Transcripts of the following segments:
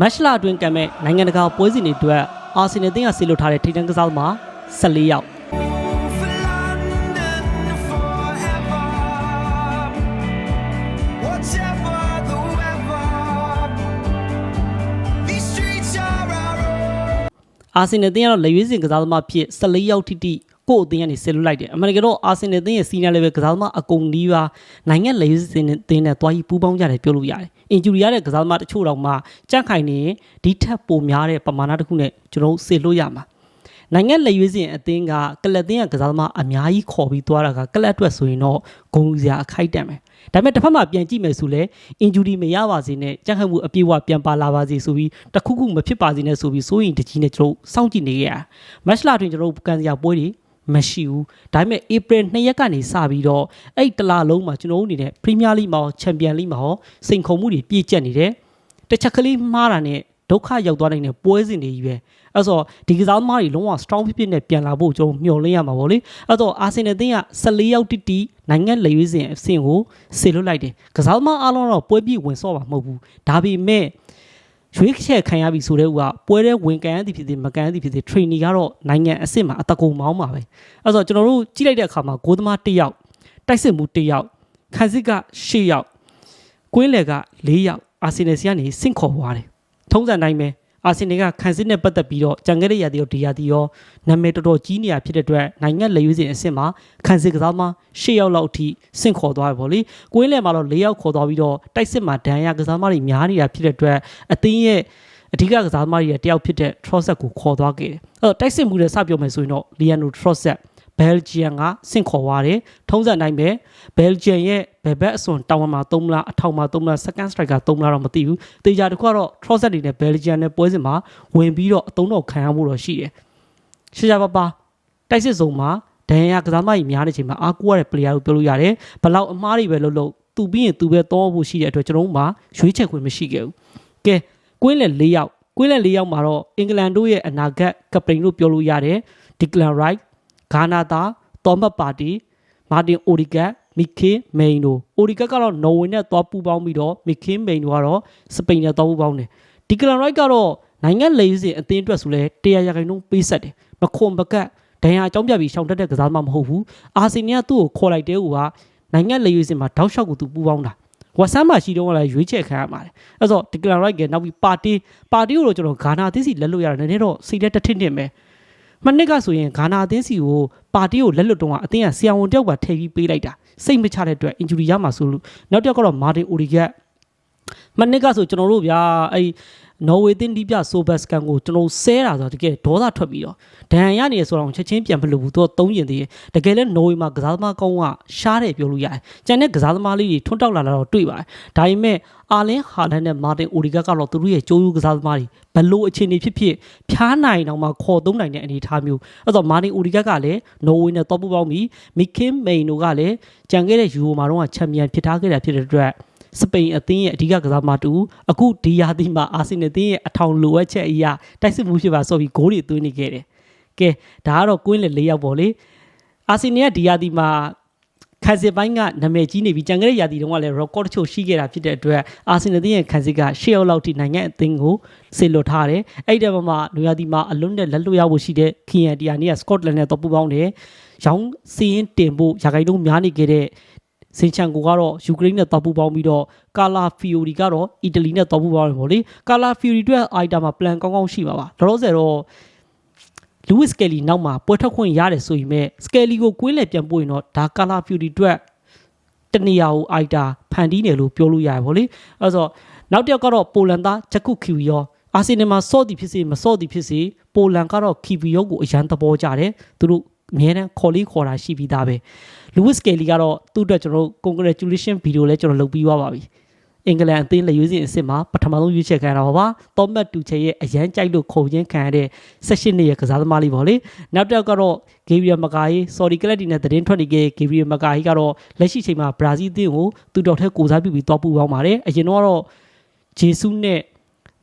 မတ်လအတွင်းကံမဲ့နိုင်ငံတကာပွဲစဉ်တွေအတွက်အာဆင်နယ်တင်းကဆေလွတ်ထားတဲ့ထိပ်တန်းကစားသမား14ယောက် for London forever. Whatever the weather, these streets are our own. အာဆင်နယ်တင်းကတော့လက်ရွေးစင်ကစားသမားဖြစ်14ယောက်ထိတိ ကို့အသင်းကနေဆေလွတ်လိုက်တယ်အမှန်တကယ်တော့အာဆင်နယ်တင်းရဲ့စီနီယာလေဗယ်ကစားသမားအကုန်နီးပါးနိုင်ငံလက်ရွေးစင်တင်းနဲ့တွားပြီးပူးပေါင်းကြတယ်ပြောလို့ရတယ်အင်ဂျူရီရတဲ့ကစားသမားတချို့တော့မှကြန့်ခိုင်နေရင်ဒီထက်ပိုများတဲ့ပမာဏတစ်ခုနဲ့ကျွန်တော်တို့ဆေလွတ်ရမှာနိုင်ငံလက်ရွေးစင်အသင်းကကလပ်အသင်းကကစားသမားအများကြီးခေါ်ပြီးသွားတာကကလပ်အတွက်ဆိုရင်တော့ဂုဏ်ယူစရာအခိုက်တန်ပဲဒါပေမဲ့တစ်ဖက်မှာပြန်ကြည့်မယ်ဆိုလဲ injury မရပါစေနဲ့ကြက်ခတ်မှုအပြည့်အဝပြန်ပါလာပါစေဆိုပြီးတစ်ခုခုမဖြစ်ပါစေနဲ့ဆိုပြီးစိုးရင်တကြီးနဲ့ကျွန်တော်တို့စောင့်ကြည့်နေကြရမတ်လတွင်ကျွန်တော်တို့ကန်စရာပွဲတွေ မရှိဘူးဒါပေမဲ့ April 2ရက်ကနေစပြီးတော့အဲ့တလားလုံးမှာကျွန်တော်တို့အနေနဲ့ Premier League မှာရော Champion League မှာရောစိန်ခုံမှုတွေပြည့်ကျက်နေတယ်တစ်ချက်ကလေးမှားတာနဲ့ဒုက္ခရောက်သွားနိုင်တဲ့ပွဲစဉ်တွေကြီးပဲအဲ့ဆိုဒီကစားသမားတွေလုံးဝ strong ဖြစ်ဖြစ်နဲ့ပြန်လာဖို့ကျွန်တော်မျှော်လင့်ရမှာပေါ့လေအဲ့တော့အာဆင်နယ်အသင်းက14ယောက်တိတိနိုင်ငံလက်ရွေးစင်အဆင့်ကိုဆေလွတ်လိုက်တယ်ကစားသမားအားလုံးတော့ပွဲပြည့်ဝင်ဆော့မှာမဟုတ်ဘူးဒါပေမဲ့ ရွေးချယ်ခံရပြီဆိုတဲ့ဥကပွဲတဲ့ဝင်ကန်ရသည်ဖြစ်စေမကန်ရသည်ဖြစ်စေ training ကတော့နိုင်ငံအဆင့်မှာအတကုံမောင်းပါပဲအဲ့ဆိုကျွန်တော်တို့ကြည့်လိုက်တဲ့အခါမှာဂိုးသမား1ယောက်တိုက်စစ်မှု1ယောက်ခန်းစစ်က10ယောက်ကွင်းလယ်က၄ယောက်အာဆင်နယ်စီကနေဆင့်ခေါ်သွားတယ်။ထုံးစံတိုင်းပဲ အာဆင်နယ်ကခံစစ်နဲ့ပတ်သက်ပြီးတော့ကြံခဲ့တဲ့ရာသီရောဒီရာသီရောနာမည်တော်တော်ကြီးနေရဖြစ်တဲ့အတွက်နိုင်ငံလက်ရွေးစင်အဆင့်မှာခံစစ်ကစားသမား၈ယောက်လောက်အထိဆင့်ခေါ်သွားပြီပေါ့လေ။ကွင်းလယ်မှာတော့၄ယောက်ခေါ်သွားပြီးတော့တိုက်စစ်မှာဒဏ်ရာကစားသမားတွေများနေတာဖြစ်တဲ့အတွက်အသင်းရဲ့အဓိကကစားသမားတွေရဲ့တယောက်ဖြစ်တဲ့ Trosset ကိုခေါ်သွားခဲ့တယ်။အဲ့တော့တိုက်စစ်မှုတွေစပြောမယ်ဆိုရင်တော့ Leandro Trosset ဘယ်လ်ဂျီယံကဆင့်ခေါ်သွားတယ်ထုံးစံတိုင်းပဲဘယ်လ်ဂျီယံရဲ့ဘယ်ဘက်အစွန်တောင်မှာ3မလားအထောင်မှာ3မလား second striker 3မလားတော့မသိဘူးတေချာတစ်ခုကတော့ Trosset တွေနဲ့ဘယ်လ်ဂျီယံနဲ့ပွဲစဉ်မှာဝင်ပြီးတော့အတုံးတော့ခံရမှုတော့ရှိတယ်ရှာရှာပါပါတိုက်စစ်စုံမှာဒဏ်ရာကစားမကြီးများတဲ့ချိန်မှာအားကိုးရတဲ့ player ကိုပြောလို့ရတယ်ဘလောက်အမားတွေပဲလုပ်လို့သူပြီးရင်သူပဲတော့ဖို့ရှိတဲ့အတွက်ကျွန်တော်တို့မှာရွေးချယ်ခွင့်မရှိခဲ့ဘူးကဲကွင်းလေ၄ယောက်ကွင်းလေ၄ယောက်မှာတော့အင်္ဂလန်တို့ရဲ့အနာဂတ်ကပတိန်လို့ပြောလို့ရတယ်ဒီကလန်ရိုက် ဂါနာတာတော်မတ်ပါတီမာတင်အိုရီဂတ်မီခေမိန်တို့အိုရီဂတ်ကတော့နော်ဝေနဲ့သွားပူးပေါင်းပြီးတော့မီခေမိန်တို့ကတော့စပိန်နဲ့သွားပူးပေါင်းတယ်ဒီကလန်ရိုက်ကတော့နိုင်ငံလေးစင်အသင်းအတွက်ဆိုလဲ100ရာခိုင်နှုန်းပေးဆက်တယ်မခွန်ပကတ်ဒဏ်ရာအကြောင်းပြပြီးရှောင်တက်တဲ့ကစားသမားမဟုတ်ဘူးအာဆင်နယ်ကသူ့ကိုခေါ်လိုက်တဲ့ဟိုကနိုင်ငံလေးစင်မှာတောက်လျှောက်ကိုသူပူးပေါင်းတာဝက်ဆမ်းမှာရှိတော့လည်းရွေးချယ်ခံရမှာတယ်အဲ့တော့ဒီကလန်ရိုက်ကနောက်ပြီးပါတီပါတီကိုတော့ကျွန်တော်ဂါနာသင်းစီလက်လို့ရတယ်နည်းနည်းတော့စိတ်ထဲတစ်ထစ်နှစ်ပဲ မနစ်ကဆိုရင်ဂါနာအသင်းစီကိုပါတီကိုလက်လွတ်တုံးကအသင်းကဆီယံဝန်တယောက်ပါထည့်ပြီးပေးလိုက်တာစိတ်မချတဲ့အတွက် injury ရမှာဆိုလို့နောက်တစ်ယောက်ကတော့မာတင်အိုရီဂက်မနစ်ကဆိုကျွန်တော်တို့ဗျာအဲ့ နော်ဝေတင်းဒီပြဆိုဘတ်စကန်ကိုကျွန်တော်ဆဲတာဆိုတော့တကယ်ဒေါသထွက်ပြီးတော့ဒဏ်ရာရနေရဆိုတော့ချက်ချင်းပြန်မလို့ဘူးသူကသုံးရင်သေးတယ်တကယ်လဲနော်ဝေမှာကစားသမားကောင်းကရှားတယ်ပြောလို့ရတယ်ကျန်တဲ့ကစားသမားလေးတွေထွန်းတောက်လာတာတော့တွေ့ပါတယ်ဒါပေမဲ့အာလင်ဟာလန်နဲ့မာတင်အိုရီဂက်ကတော့သူတို့ရဲ့ကြိုးယူကစားသမားတွေဘလို့အခြေအနေဖြစ်ဖြစ်ဖြားနိုင်တော့မှခေါ်သုံးနိုင်တဲ့အနေအထားမျိုးအဲ့တော့မာတင်အိုရီဂက်ကလည်းနော်ဝေနဲ့တော့ပူပေါင်းပြီးမီကင်မိန်တို့ကလည်းကြံခဲ့တဲ့ယူရိုမှာတော့ချန်ပီယံဖြစ်ထားခဲ့တာဖြစ်တဲ့အတွက် စပိန်အသင်းရဲ့အဓိကကစားသမားတူအခုဒီယာသီမှာအာဆင်နယ်အသင်းရဲ့အထောင်လိုအပ်ချက်အရာတိုက်စစ်မှုဖြစ်ပါဆိုပြီးဂိုးတွေသွင်းနေခဲ့တယ်။ကဲဒါကတော့ကွင်းလေ၄ယောက်ပေါ့လေ။အာဆင်နယ်ကဒီယာသီမှာခန်းစစ်ပိုင်းကနာမည်ကြီးနေပြီးကြံခဲ့တဲ့ယာသီတုန်းကလည်း record တချို့ရှိခဲ့တာဖြစ်တဲ့အတွက်အာဆင်နယ်အသင်းရဲ့ခန်းစစ်က၈ယောက်လောက်ထိနိုင်ငံအသင်းကိုဆေလွတ်ထားတယ်။အဲ့ဒီတည်းမှာနွေယာသီမှာအလွတ်နဲ့လက်လွတ်ရဖို့ရှိတဲ့ခီယန်တီယာနီကစကော့တလန်နဲ့တော့ပူပေါင်းတယ်။ရောင်းစီရင်တင်ဖို့ရာဂိုင်လုံးများနေခဲ့တဲ့ စင်ချန်ကိုကတော့ယူကရိန်းနဲ့တောက်ပူပေါင်းပြီးတော့ကာလာဖီယိုရီကတော့အီတလီနဲ့တောက်ပူပေါင်းတယ်ပေါ့လေကာလာဖီယိုရီအတွက်အိုက်တာမှာ plan ကောင်းကောင်းရှိပါပါလောလောဆယ်တော့လူးဝစ်စကယ်လီနောက်မှာပွဲထွက်ခွင့်ရတယ်ဆိုရင်မဲ့စကယ်လီကိုကွင်းလည်ပြန်ပို့ရင်တော့ဒါကာလာဖီယိုရီအတွက်တနေရာကိုအိုက်တာဖန်တီးတယ်လို့ပြောလို့ရတယ်ပေါ့လေအဲဆိုနောက်တစ်ယောက်ကတော့ပိုလန်သားဂျက်ကုခီဝီယောအာဆင်နယ်မှာစော့သည်ဖြစ်စေမစော့သည်ဖြစ်စေပိုလန်ကတော့ခီဗီယောကိုအရန်သဘောကျတယ်သူတို့ အများနဲ့ခေါ်လေးခေါ်တာရှိပြီးသားပဲ Lewis Kelly ကတော့သူ့အတွက်ကျွန်တော်တို့ congratulation video လည်းကျွန်တော်လုပ်ပြီးသွားပါပြီအင်္ဂလန်အသင်းလက်ရွေးစင်အစ်စ်မှာပထမဆုံးရွေးချယ်ခံရတာပါ။သောမတ်တူချေရဲ့အရန်ကြိုက်လို့ခုံချင်းခံရတဲ့16နှစ်ရဲ့ကစားသမားလေးပေါ့လေ။နောက်တစ်ယောက်ကတော့ Gabriel Magalhaes sorry ကလပ်ဒီနဲ့သတင်းထွက်နေခဲ့ Gabriel Magalhaes ကတော့လက်ရှိချိန်မှာဘရာဇီးအသင်းကိုသူတော်ထက်ကိုစားပြုပြီးသွားပူပေါင်းပါတယ်။အရင်တော့ဂျေဆုနဲ့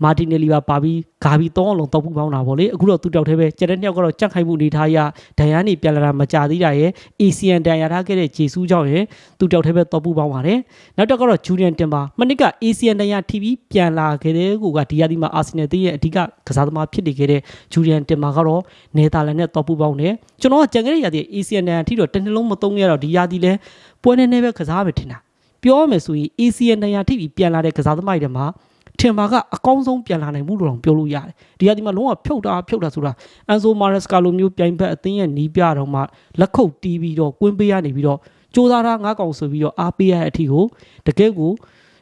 မာတီနယ်လီပါပါပြီးဂါဘီ၃အောင်လုံးတော့ပူပေါင်းတာပေါ့လေအခုတော့သူတောက်သေးပဲကျန်တဲ့နှစ်ယောက်ကတော့ကြက်ခိုင်မှုအနေထားအရဒန်ယာနေပြန်လာတာမကြသေးတာရဲ့ ASEAN ဒန်ယာထားခဲ့တဲ့ဂျေဆူးကြောင့်ရဲ့သူတောက်သေးပဲတော့ပူပေါင်းပါတယ်နောက်တစ်ကတော့ဂျူလီယန်တင်ပါမနစ်က ASEAN ဒန်ယာ TV ပြန်လာခဲ့တဲ့ကိုကဒီယာဒီမှာအာဆင်နယ်တင်းရဲ့အဓိကကစားသမားဖြစ်နေခဲ့တဲ့ဂျူလီယန်တင်ပါကတော့နယ်သာလန်နဲ့တော့ပူပေါင်းတယ်ကျွန်တော်ကကြံခဲ့တဲ့ယာဒီ ASEAN ဒန်ယာထိတော့တစ်နှလုံးမသုံးရတော့ဒီယာဒီလဲပွဲနေနေပဲကစားမယ်ထင်တာပြောရမယ်ဆိုရင် ASEAN ဒန်ယာ TV ပြန်လာတဲ့ကစားသမားတွေထဲမှာ ထင်ပါကအကောင်းဆုံးပြန်လာနိုင်မှုလို့တော့ပြောလို့ရတယ်ဒီဟာဒီမှာလုံးဝဖြုတ်တာဖြုတ်တာဆိုတာအန်ဆိုမာရက်စကာလိုမျိုးပြိုင်ဘက်အသင်းရဲ့နီးပြတော့မှလက်ခုပ်တီးပြီးတော့ကွင်းပေးရနေပြီးတော့စ조사တာငါးကောင်ဆိုပြီးတော့အားပေးရတဲ့အထိကိုတကယ်ကို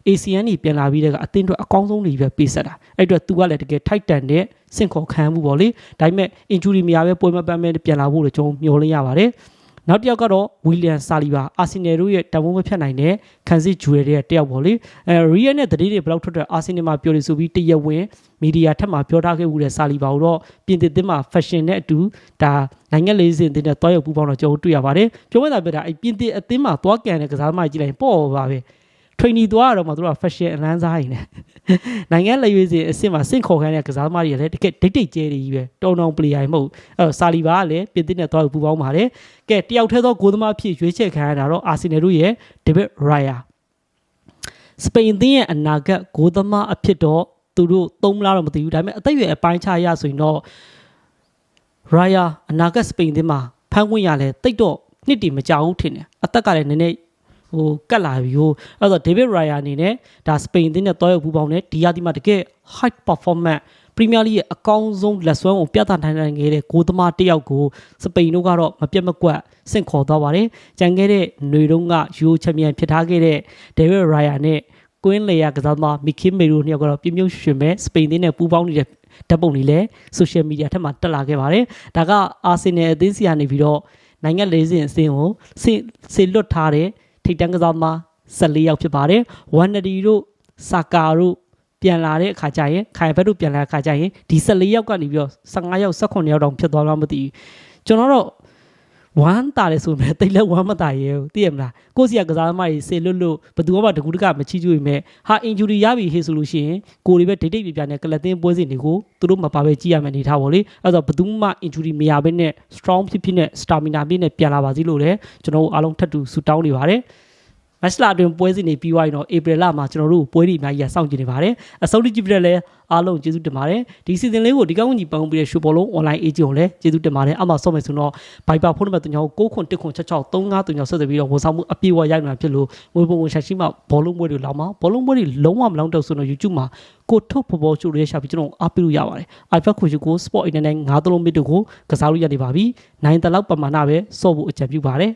ACN ကြီးပြန်လာပြီးတဲ့ကအသင်းအတွက်အကောင်းဆုံးတွေပဲပေးဆက်တာအဲ့အတွက်သူကလည်းတကယ်ထိုက်တန်တဲ့စင့်ခေါ်ခံမှုပေါ့လေဒါပေမဲ့ injury မရပဲပွဲမပန်းမဲ့ပြန်လာဖို့လည်းကျွန်တော်မျှော်လင့်ရပါတယ် နောက်တစ်ယောက်ကတော့ဝီလီယံဆာလီဘာအာဆင်နယ်တို့ရဲ့တံမိုးမဖြတ်နိုင်တဲ့ခံစစ်ဂျူရယ်ရဲ့တယောက်ပေါ့လေအဲရီယယ်နဲ့တတိတွေဘယ်လောက်ထွက်ထွက်အာဆင်နယ်မှာပြောလို့ဆိုပြီးတရက်ဝင်မီဒီယာထက်မှာပြောထားခဲ့မှုတဲ့ဆာလီဘာကိုတော့ပြင်သစ်သင်းမှာ fashion နဲ့အတူဒါနိုင်ငံလေးစင်တင်တဲ့တွားရောက်ပူပေါင်းတော့ကျွန်တော်တွေ့ရပါတယ်ပြောမှသာပြောတာအဲပြင်သစ်အသင်းမှာတွားကန်တဲ့ကစားသမားကြီးလိုက်ပေါ့ပါပဲ training သွားရတော့မှသူတို့က fashion အလန်းစားရင်းနဲ့နိုင်ငံလက်ရွေးစင်အစ်စ်မှာစင့်ခေါ်ခိုင်းတဲ့ကစားသမားတွေကလည်းတကယ်ဒိတ်ဒိတ်ကျဲတွေကြီးပဲတောင်းတောင်း player မဟုတ်အဲ့တော့ဆာလီဘာကလည်းပြင်သစ်နဲ့သွားပူပေါင်းပါတယ်ကဲတယောက်တည်းသောဂိုးသမားဖြစ်ရွေးချယ်ခံရတာတော့အာဆင်နယ်တို့ရဲ့ဒေးဗစ်ရိုင်ယာစပိန်သင်းရဲ့အနာဂတ်ဂိုးသမားအဖြစ်တော့သူတို့သုံးမလားတော့မသိဘူးဒါပေမဲ့အသက်အရွယ်အပိုင်းခြားရဆိုရင်တော့ရိုင်ယာအနာဂတ်စပိန်သင်းမှာဖမ်းခွင့်ရလဲတိတ်တော့နှစ်တည်မကြဘူးထင်တယ်အသက်ကလည်းနည်းနည်း ဟိုကတ်လာပြီဟိုအဲ့တော့ David Raya အနေနဲ့ဒါစပိန်အသင်းနဲ့တွားရောက်ပူပေါင်းတယ်ဒီရာဒီမှာတကယ် high performance Premier League ရဲ့အကောင်းဆုံးလက်စွမ်းကိုပြသနိုင်နိုင်ခဲ့တဲ့ဂိုးသမားတစ်ယောက်ကိုစပိန်တို့ကတော့မပြတ်မကွက်ဆင့်ခေါ်သွားပါတယ်။ကြံခဲ့တဲ့ຫນွေတုံးကယူချန်ပီယံဖြစ်ထားခဲ့တဲ့ David Raya နဲ့ကွင်းလေယာကစားသမားမီကီမေရိုနှစ်ယောက်ကတော့ပြင်းပြင်းရွှင်မဲ့စပိန်အသင်းနဲ့ပူးပေါင်းနေတဲ့ဓာတ်ပုံတွေလည်း social media ထက်မှာတက်လာခဲ့ပါတယ်။ဒါကအာဆင်နယ်အသင်းစီကနေပြီးတော့နိုင်ငံလေးစင်အသင်းကိုစေစေလွတ်ထားတဲ့ ထိပ်တန်းကစားသမား14ယောက်ဖြစ်ပါတယ်။ဝမ်နဒီတို့ဆာကာတို့ပြန်လာတဲ့အခါကျရင်ခိုင်ဘက်တို့ပြန်လာတဲ့အခါကျရင်ဒီ14ယောက်ကနေပြီးတော့15ယောက်18ယောက်တောင်ဖြစ်သွားလားမသိဘူး။ကျွန်တော်တော့ ဝမ်းတာတယ်ဆိုပေမဲ့တိတ်လက်ဝမ်းမတာရဲဘူးသိရမလားကိုယ့်စီကကစားသမားကြီးစေလွတ်လို့ဘယ်သူမှတကူတကမချီးကျူးပေမဲ့ဟာအင်ဂျူရီရပြီဟေးဆိုလို့ရှိရင်ကိုယ်တွေပဲဒိတ်ဒိတ်ပြပြနဲ့ကလတ်တင်းပွဲစဉ်တွေကိုသူတို့မပါပဲကြည့်ရမယ်အနေထားပေါ့လေအဲ့တော့ဘယ်သူမှအင်ဂျူရီမရဘဲနဲ့ strong ဖြစ်ဖြစ်နဲ့ stamina ပြည့်နဲ့ပြန်လာပါစီလို့လည်းကျွန်တော်တို့အားလုံးထပ်တူဆုတောင်းနေပါတယ် မက်စလာအတွင်းပွဲစဉ်တွေပြီးသွားရင်တော့ဧပြီလမှာကျွန်တော်တို့ပွဲတွေအများကြီးရစောင့်ကြည့်နေပါတယ်အဆုံးထိကြည့်ပြတဲ့လဲအားလုံးကျေးဇူးတင်ပါတယ်ဒီစီစဉ်လေးကိုဒီကောင်းကြီးပန်းပြီးတဲ့ရှူဘောလုံး online agent ကိုလည်းကျေးဇူးတင်ပါတယ်အမှဆော့မယ်ဆိုတော့ Viber ဖုန်းနံပါတ်39 69663539ဆက်သွယ်ပြီးတော့ဝန်ဆောင်မှုအပြည့်အဝရိုက်မှာဖြစ်လို့ငွေပုံဝင်ရှာရှိမှဘောလုံးပွဲတွေလောက်မှာဘောလုံးပွဲတွေလုံးဝမလောင်းတော့ဆိုတော့ YouTube မှာကိုထုတ်ဖော်ဖော်ချိုးရဲရှာပြီးကျွန်တော်အားပေးလို့ရပါတယ် iPad ခွေချိုကို Sport Internet 9သုံးမိနစ်တို့ကိုကစားလို့ရနေပါပြီနိုင်တလောက်ပမာဏပဲစော့ဖို့အကြံပြုပါတယ်